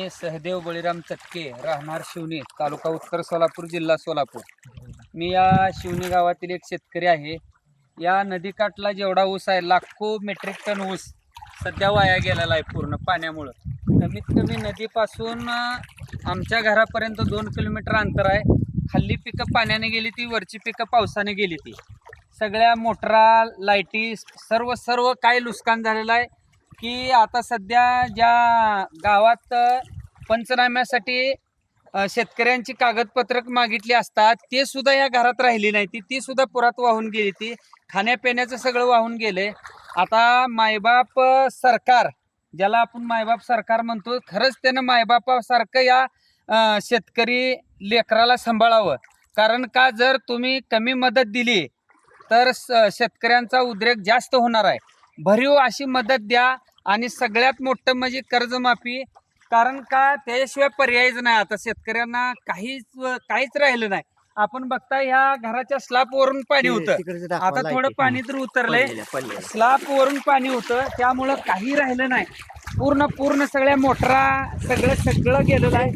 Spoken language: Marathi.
मी सहदेव बळीराम चटके राहणार शिवणी तालुका उत्तर सोलापूर जिल्हा सोलापूर. मी या शिवणी गावातील एक शेतकरी आहे. या नदीकाठला जेवढा ऊस आहे लाखो मेट्रिक टन ऊस सध्या वाया गेलेला आहे पूर्ण पाण्यामुळं. कमीत कमी नदीपासून आमच्या घरापर्यंत दोन किलोमीटर अंतर आहे. खाल्ली पिकं पाण्याने गेली ती वरची पिकं पावसाने गेली ती. सगळ्या मोटरा लाईटी सर्व सर्व काय नुकसान झालेलं आहे. की आता सध्या ज्या गावात पंचनाम्यासाठी शेतकऱ्यांची कागदपत्रक मागितली असतात ते सुद्धा या घरात राहिली नाही ती ती सुद्धा पुरात वाहून गेली ती. खाण्यापिण्याचं सगळं वाहून गेले आता मायबाप सरकार ज्याला आपण मायबाप सरकार म्हणतो खरंच त्यानं मायबापासारखं या शेतकरी लेकराला सांभाळावं. कारण का जर तुम्ही कमी मदत दिली तर स- शेतकऱ्यांचा उद्रेक जास्त होणार आहे. भरीव अशी मदत द्या आणि सगळ्यात मोठं म्हणजे कर्जमाफी. कारण का? त्याशिवाय पर्यायच नाही. आता शेतकऱ्यांना काहीच काहीच राहिलं नाही. आपण बघता ह्या घराच्या स्लॅब वरून पाणी होतं. आता थोडं पाणी तर उतरलंय. स्लॅब वरून पाणी होतं. त्यामुळं काही राहिलं नाही. पूर्ण पूर्ण सगळ्या मोटरा सगळं सगळं गेलेलं आहे.